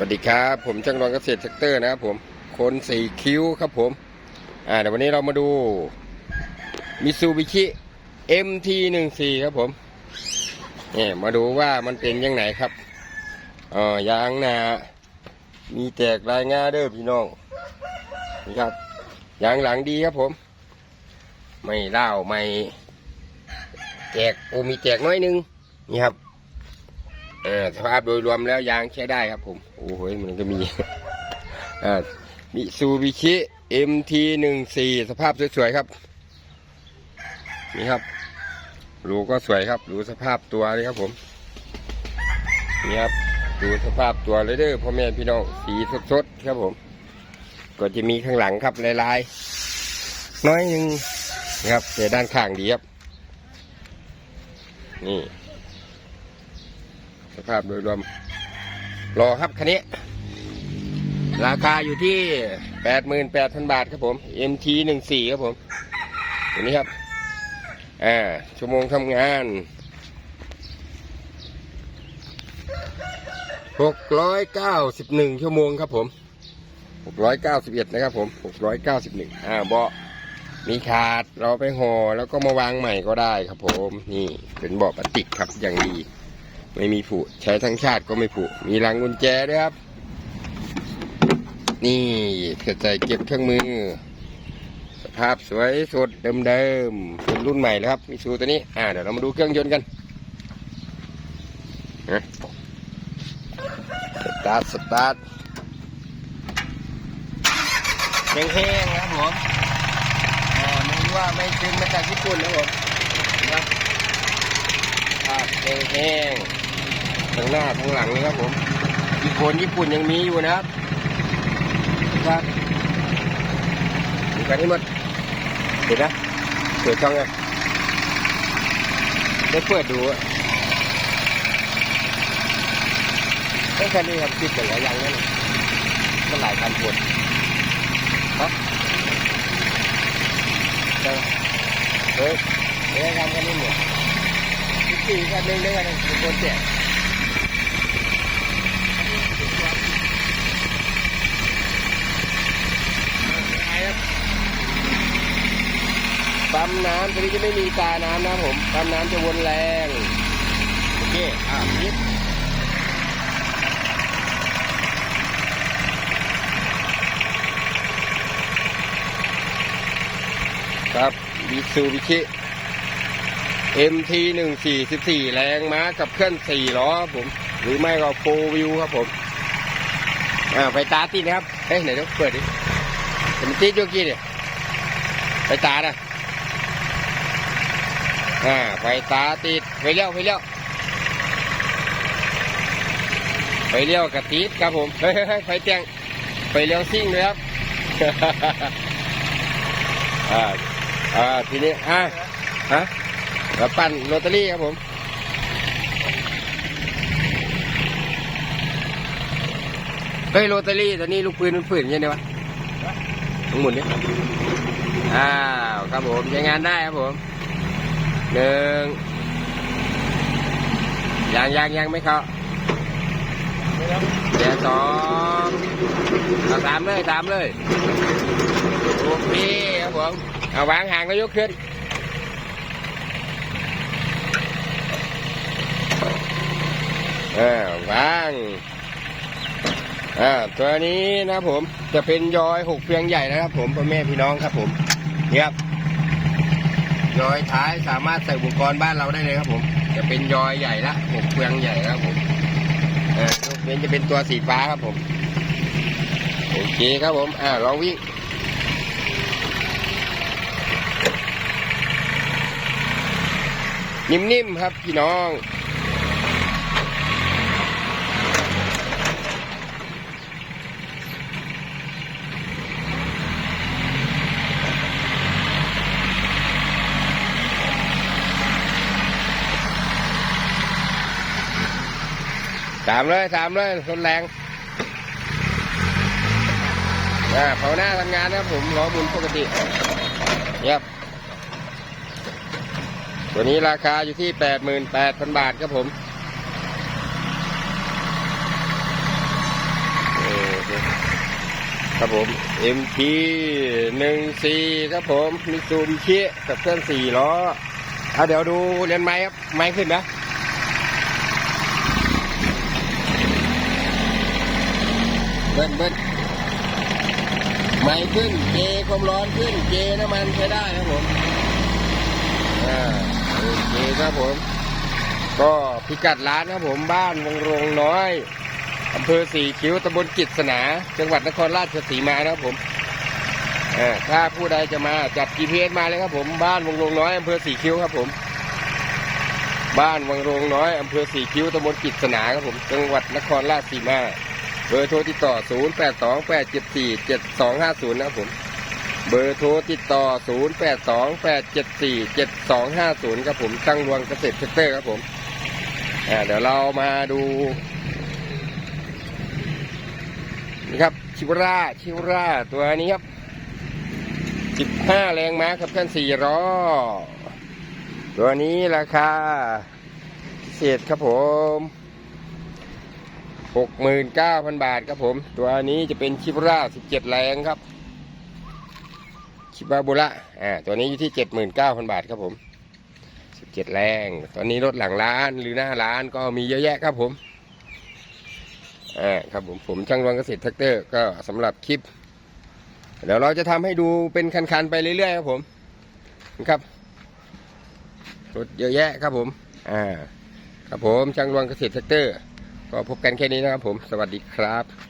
วัสดีครับ ผมจังรองเกษตรแท็กเตอร์นะครับผมคนสี่คิ้วครับผม อ่าเดี๋ยววันนี้เรามาดูมิซูบิชิ MT หนึ่งสี่ครับผมเนี่ยมาดูว่ามันเป็นยังไงครับอ่อยางหนามีแตกลายงาเด้อพี่น้องนี่ครับยางหลังดีครับผม ไม่เล่าไม่แจกโอมีแจกน้อยนึงนี่ครับ ออสภาพโดยรวมแล้วยางใช้ได้ครับผม โอ้โหมันก็มีอ่ามิซูบิชิ MT หนึ่งสี่สภาพสวยๆครับ นี่ครับรูก็สวยครับดูสภาพตัวเลยครับผมนี่ครับดูสภาพตัวเลยเด้อพ่อแม่พี่น้องสีสดๆครับผม ก็จะมีข้างหลังครับลายๆน้อยหนึ่งนะครับแต่ด้านข้างดีครับ นี่ สภาพโดยรวมรอครับคันนี้ ราคาอยู่ที่88,000บาทครับผม MT 14ครับผมตัวนี้ครับอ่าชั่วโมงทำงาน691ชั่วโมงครับผม691นะครับผม691อ่าเบาะมีขาดเราไปห่อแล้วก็มาวางใหม่ก็ได้ครับผม นี่เป็นเบาะพลาสติกครับอย่างดี ไม่มีผุใช้ทั้งชาติก็ไม่ผุมีรังกุญแจด้วยครับ นี่กระจเก็บเครื่องมือ สภาพสวยสดเดิมๆเป็นรุ่นใหม่แล้วครับมิซูตัวนี้อ่าเดี๋ยวเรามาดูเครื่องยนต์กันนะสตาร์ทสตาร์ทแห้งๆนะครับผมอ่าไม่รู้ว่าไม่ซื้อมาจากญี่ปุ่นนะผม แห้งๆทั้งหน้าทั้งหลังเลยครับผมอีกคนญี่ปุ่นยังมีอยู่นะครับครับดูกันให้หมดเห็นนะเปิดช่องไงได้เปิดดูอะไอ้คันนี้ครับติดแต่หลายอย่างนั่นมันหลายคันปวดฮะเออเฮ้ยเฮ้ยทำกันนี่หมด สี่กันหนึ่งด้วยกันเป็นคนแจกปั๊มน้ำตัวนี้จะไม่มีตาน้ำนะผมปั๊มน้ำจะวนแรง โอเค อะยิบครับ บิซูบิชิ MT หนึ่งสี่สิบสี่แรงม้ากับเคลื่อนสี่ล้อผม หรือไม่ก็โฟวิวครับผม อ่าไฟตาติดนะครับ เฮ้ยไหนต้องเปิดดิเห็นมันติดอยู่กี่เนี่ยไฟตานะอ่าไฟตาติดไฟเลี้ยวไฟเลี้ยวไฟเลี้ยวกับติดครับผมเฮ้ยไฟเตียงไฟเลี้ยวซิ่งเลยครับอ่าอ่าทีนี้อ่าฮะ แล้วปั่นโรตารี่ครับผม เฮ้ยโรตารี่ตอนนี้ลูกปืนมันฝืนยังไงวะต้งหมุนดิอ้าวครับผมใช้งานได้ครับผมหนึ่งยังยังยังไม่เข้าเดี๋ยวสองเอาสามเลยสามเลยโอเคครับผมเอาวางห่างแล้วยกขึ้น อ่าวางอ่าตัวนี้นะครับผมจะเป็นยอยหกเพียงใหญ่นะครับ ผมพ่อแม่พี่น้องครับผมเนี่ยครับยอยท้ายสามารถใส่อุปกรณ์บ้านเราได้เลยครับผม จะเป็นยอยใหญ่ละหกเพียงใหญ่ครับผมอ่ายกเว้นจะเป็นตัวสีฟ้าครับผมโอเคครับผมอ่าลองวิ่งนิ่มๆครับพี่น้อง ตามเลยตามเลยทนแรงอ่าเผาหน้าทำงานนะผมล้อหมุนปกติเยียบตัวนี้ราคาอยู่ที่แปดหมื่นแปดพันบาทครับผมครับผม MT หนึ่งสี่ครับผมมิซูบิชิกับเครื่องสี่ล้อเอาเดี๋ยวดูเรียนไม้ครับ ไม้ขึ้นนะ เบิ้ลเบิ้ลไม้ขึ้น เจความร้อนขึ้น เจน้ำมันใช้ได้ครับผม อ่าโอเคครับผม ก็พิกัดร้านครับผมบ้านวงโรงน้อยอำเภอสีคิ้วตำบลกิจสนา จังหวัดนครราชสีมานะครับผมถ้าผู้ใดจะมาจัด GPS มาเลยครับผม บ้านวงโรงน้อยอำเภอสีคิ้วครับผม บ้านวังโรงน้อยอำเภอสีคิ้วตำบลกิจสนาครับผม จังหวัดนครราชสีมา เบอร์โทรติดต่อ 0 8 2 8 7 4 7 2 5 0 นะครับผม เบอร์โทรติดต่อ 0 8 2 8 7 4 7 2 5 0 ครับผมตั้งรวงเกษตรเซกเตอร์ครับผม อ่า เดี๋ยวเรามาดู นี่ครับ ชิวราชิวราตัวนี้ครับ 15 แรงม้าครับท่าน4ล้อ ตัวนี้ราคาพิเศษครับผม 69,000 บาทครับผม ตัวนี้จะเป็นชิบรา17 แรงครับ ชิบาบุระอ่าตัวนี้อยู่ที่ 79,000 บาทครับผม 17 แรง ตอนนี้รถหลังร้านหรือหน้าร้านก็มีเยอะแยะครับผมอ่าครับผมผมช่างรวงเกษตรแท็กเตอร์ก็สำหรับคลิป เดี๋ยวเราจะทำให้ดูเป็นคันๆไปเรื่อยๆครับผมครับรถเยอะแยะครับผม อ่า ครับผมช่างรวงเกษตรแท็กเตอร์ ก็พบกันแค่นี้นะครับผม สวัสดีครับ